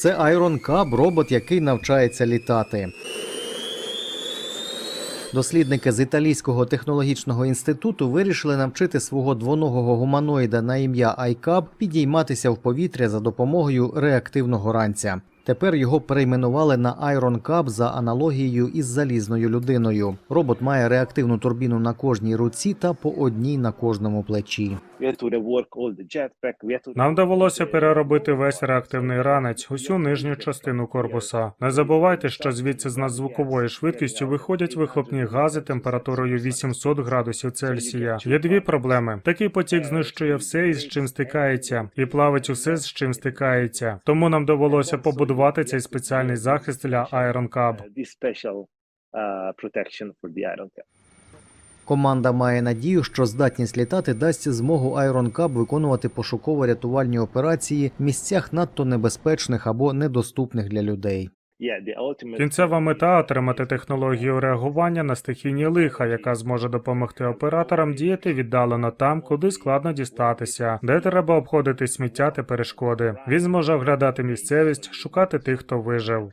Це Iron Cub, робот, який навчається літати. Дослідники з італійського технологічного інституту вирішили навчити свого двоногого гуманоїда на ім'я iCub підійматися в повітря за допомогою реактивного ранця. Тепер його перейменували на Iron Cub за аналогією із залізною людиною. Робот має реактивну турбіну на кожній руці та по одній на кожному плечі. Нам довелося переробити весь реактивний ранець, усю нижню частину корпуса. Не забувайте, що звідси з надзвуковою швидкістю виходять вихлопні гази температурою 800 градусів Цельсія. Є дві проблеми: такий потік знищує все, із чим стикається, і плавить усе, з чим стикається. Тому нам довелося побудувати цей спеціальний захист для Iron Cub. for the Iron Cap. Команда має надію, що здатність літати дасть змогу Iron Cub виконувати пошуково-рятувальні операції в місцях надто небезпечних або недоступних для людей. Кінцева мета отримати технологію реагування на стихійні лиха, яка зможе допомогти операторам діяти віддалено там, куди складно дістатися, де треба обходити сміття та перешкоди. Він зможе оглядати місцевість, шукати тих, хто вижив.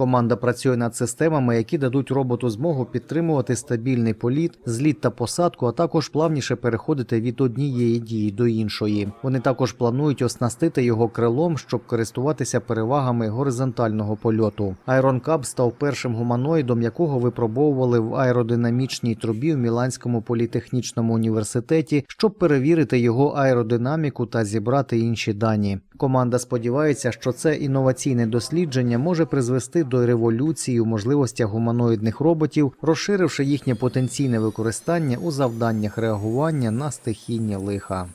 Команда працює над системами, які дадуть роботу змогу підтримувати стабільний політ, зліт та посадку, а також плавніше переходити від однієї дії до іншої. Вони також планують оснастити його крилом, щоб користуватися перевагами горизонтального польоту. Iron Cub став першим гуманоїдом, якого випробовували в аеродинамічній трубі в Міланському політехнічному університеті, щоб перевірити його аеродинаміку та зібрати інші дані. Команда сподівається, що це інноваційне дослідження може призвести до революції в можливостях гуманоїдних роботів, розширивши їхнє потенційне використання у завданнях реагування на стихійні лиха.